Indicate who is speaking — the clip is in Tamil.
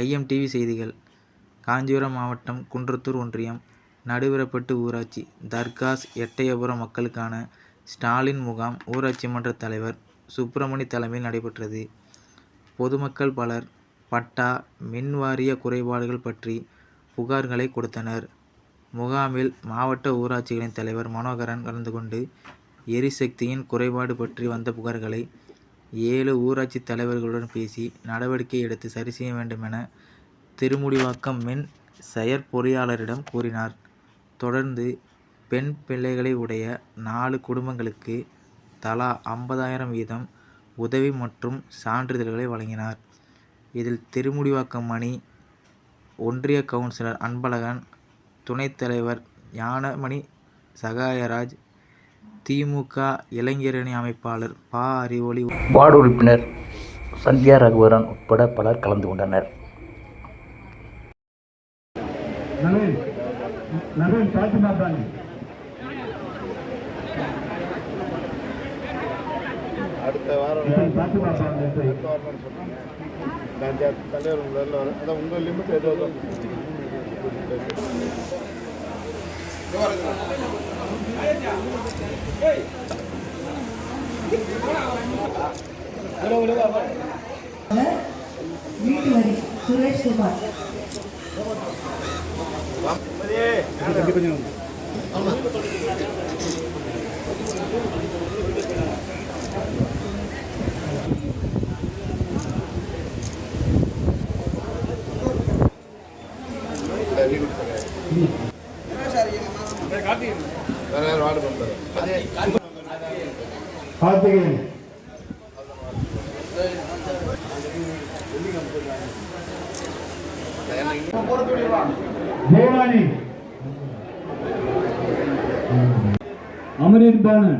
Speaker 1: ஐஎம்டிவி செய்திகள் காஞ்சிபுரம் மாவட்டம் குன்றத்தூர் ஒன்றியம் நடுவிரப்பட்டு ஊராட்சி தர்காஸ் எட்டயபுரம் மக்களுக்கான ஸ்டாலின் முகாம் ஊராட்சி மன்ற தலைவர் சுப்பிரமணி தலைமையில் நடைபெற்றது. பொதுமக்கள் பலர் பட்டா, மின் வாரிய குறைபாடுகள் பற்றி புகார்களை கொடுத்தனர். முகாமில் மாவட்ட ஊராட்சிகளின் தலைவர் மனோகரன் கலந்து கொண்டு எரிசக்தியின் குறைபாடு பற்றி வந்த புகார்களை ஏழு ஊராட்சி தலைவர்களுடன் பேசி நடவடிக்கை எடுத்து சரி செய்ய வேண்டும் என திருமுடிவாக்கம் மின் செயற்பொறியாளரிடம் கூறினார். தொடர்ந்து பெண் பிள்ளைகளை உடைய நாலு குடும்பங்களுக்கு தலா ஐம்பதாயிரம் வீதம் உதவி மற்றும் சான்றிதழ்களை வழங்கினார். இதில் திருமுடிவாக்கம் மணி ஒன்றிய கவுன்சிலர் அன்பழகன், துணைத் தலைவர் ஞானமணி சகாயராஜ், தி. மு. க. இளைஞரணி அமைப்பாளர் ப. அறிவொளி,
Speaker 2: வார்டு உறுப்பினர் சந்தியா ரகுவரன் உட்பட பலர் கலந்து கொண்டனர்.
Speaker 3: அடுத்த வாரம் தலைவர் உங்கள் லிமிட் ஏதோ
Speaker 4: வீட்டு வரி சுரேஷ் குமார்
Speaker 3: வேற யாரும் வார்டு பண்ணுறாரு
Speaker 5: கார்த்திகேயன் தேவானி அமரீன் பானு